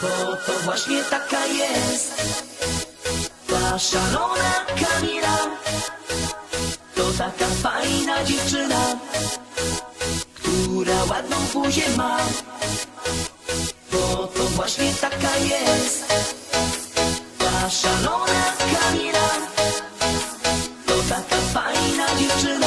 to właśnie taka jest Ta szalona Kamila. To taka fajna dziewczyna Która ładną buzię ma. Bo to właśnie taka jest Ta szalona Kamila. To taka fajna dziewczyna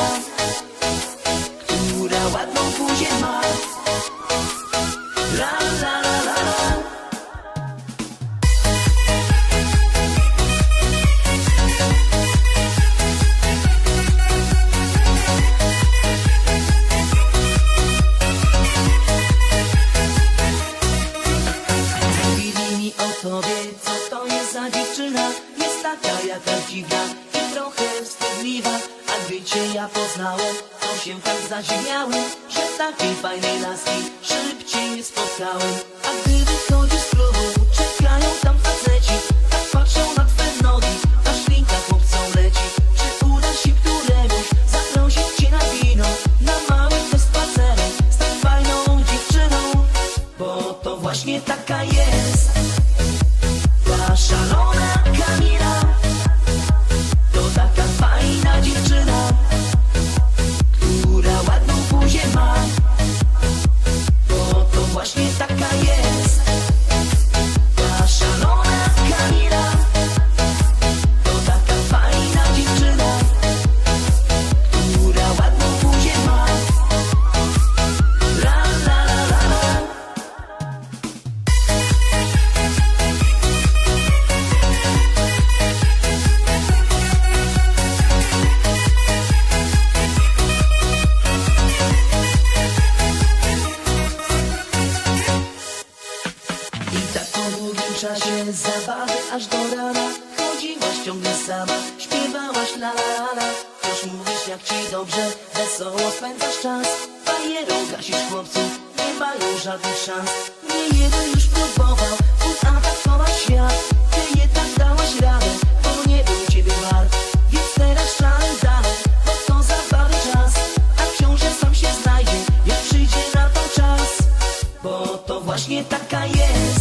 o tobie, co to jest za dziewczyna. Jest taka jakaś dziwna i trochę wstydliwa. A gdy cię ja poznałem, to się tak zadziwiałem Że takiej fajnej laski szybciej nie spotkałem. A gdy wychodzisz z klubu, czekają tam faceci. Tak patrzą na twe nogi, ta szlinka chłopcom leci. Czy uda się któremuś zaprosić cię na wino? Na mały te spacerek z tak fajną dziewczyną. Bo to właśnie taka jest Ta się zabawy aż do rana Chodziłaś ciągle sama, śpiewałaś la la la Już mówisz jak ci dobrze, wesoło spędzasz czas. Bajerą gasisz chłopców, nie mają żadnych szans. Nie jeden już próbował, atakować świat. Ty jednak dałaś radę, bo nie był ciebie wart. Więc teraz szalę dalej, bo zabawy czas. A książę sam się znajdzie, jak przyjdzie na to czas. Bo to właśnie taka jest.